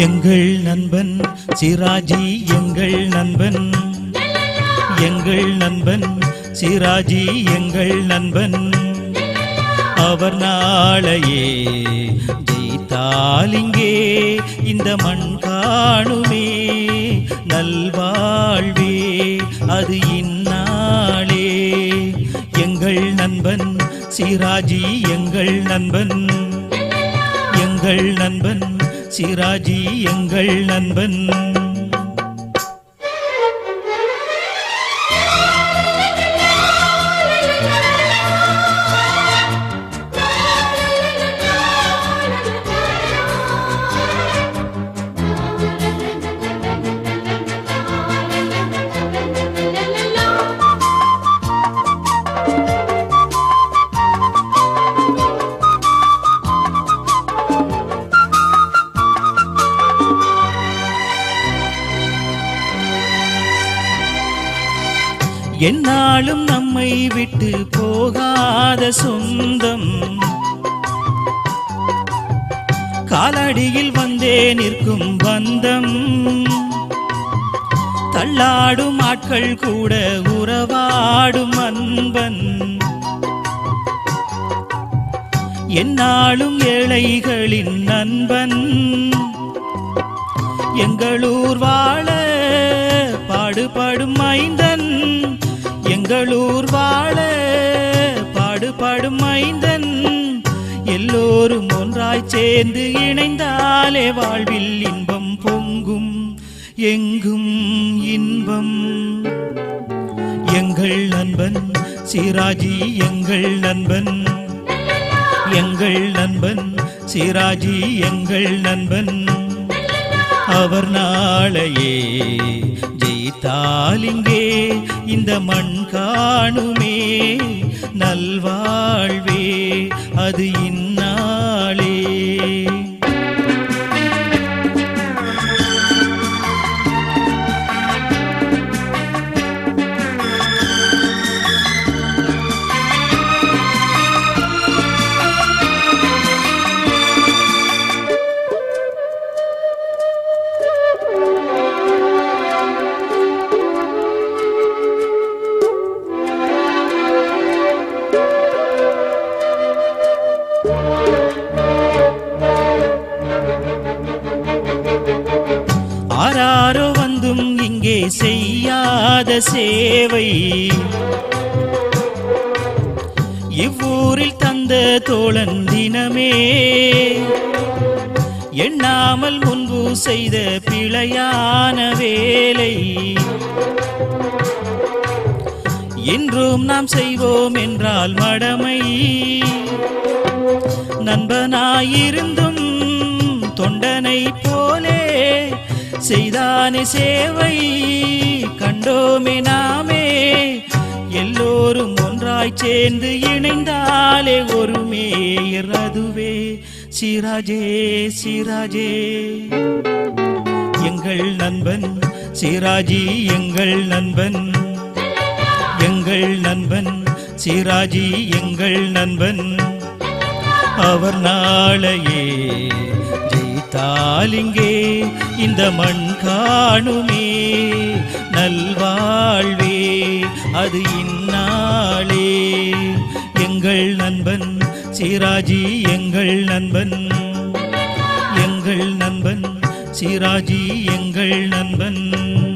எங்கள் நண்பன் சிராஜி எங்கள் நண்பன். எங்கள் நண்பன் சிராஜி எங்கள் நண்பன். அவர் நாளையே ஜெயித்தாலிங்கே இந்த மண் காணுமே. நல்வாழ்வே அது இந்நாளே. எங்கள் நண்பன் சிராஜி எங்கள் நண்பன். எங்கள் நண்பன் சிராஜி எங்கள் நண்பன். என்னாலும் நம்மை விட்டு போகாத சொந்தம். காலடியில் வந்தே நிற்கும் பந்தம். தள்ளாடும் ஆட்கள் கூட உறவாடும் அன்பன். என்னாலும் ஏழைகளின் நண்பன். எங்களூர் வாழ் பாடுபடும் மைந்தன். எல்லோரும் ஒன்றாய் சேர்ந்து இணைந்தாலே வாழ்வில் இன்பம் பொங்கும். எங்கும் இன்பம். எங்கள் நண்பன் சிராஜி எங்கள் நண்பன். எங்கள் நண்பன் சிராஜி எங்கள் நண்பன். அவர் நாளையே ஜெயித்தாலிங்கே இந்த மண் காணுமே நல்வாழ்வே அது இன் வந்தும் செய்யாத சேவை. இவ்வூரில் தந்த தோழன் தினமே எண்ணாமல் முன்பு செய்த பிழையான வேலை. இன்றும் நாம் செய்வோம் என்றால் மடமை. நண்பனாயிருந்தும் தொண்டனை போ செய்தானே சேவை? கண்டோமே நாமே. எல்லோரும் ஒன்றாய் சேர்ந்து இணைந்தாலே ஒருமே ரதுவே அதுவே சிராஜே சிராஜே. எங்கள் நண்பன் சிராஜி எங்கள் நண்பன். எங்கள் நண்பன் சிராஜி எங்கள் நண்பன். அவர் நாளையே தாலிங்கே இந்த மண் காணுமே. நல்வாழ்வே அது இந்நாளே. எங்கள் நண்பன் சிராஜி எங்கள் நண்பன். எங்கள் நண்பன் சிராஜி எங்கள் நண்பன்.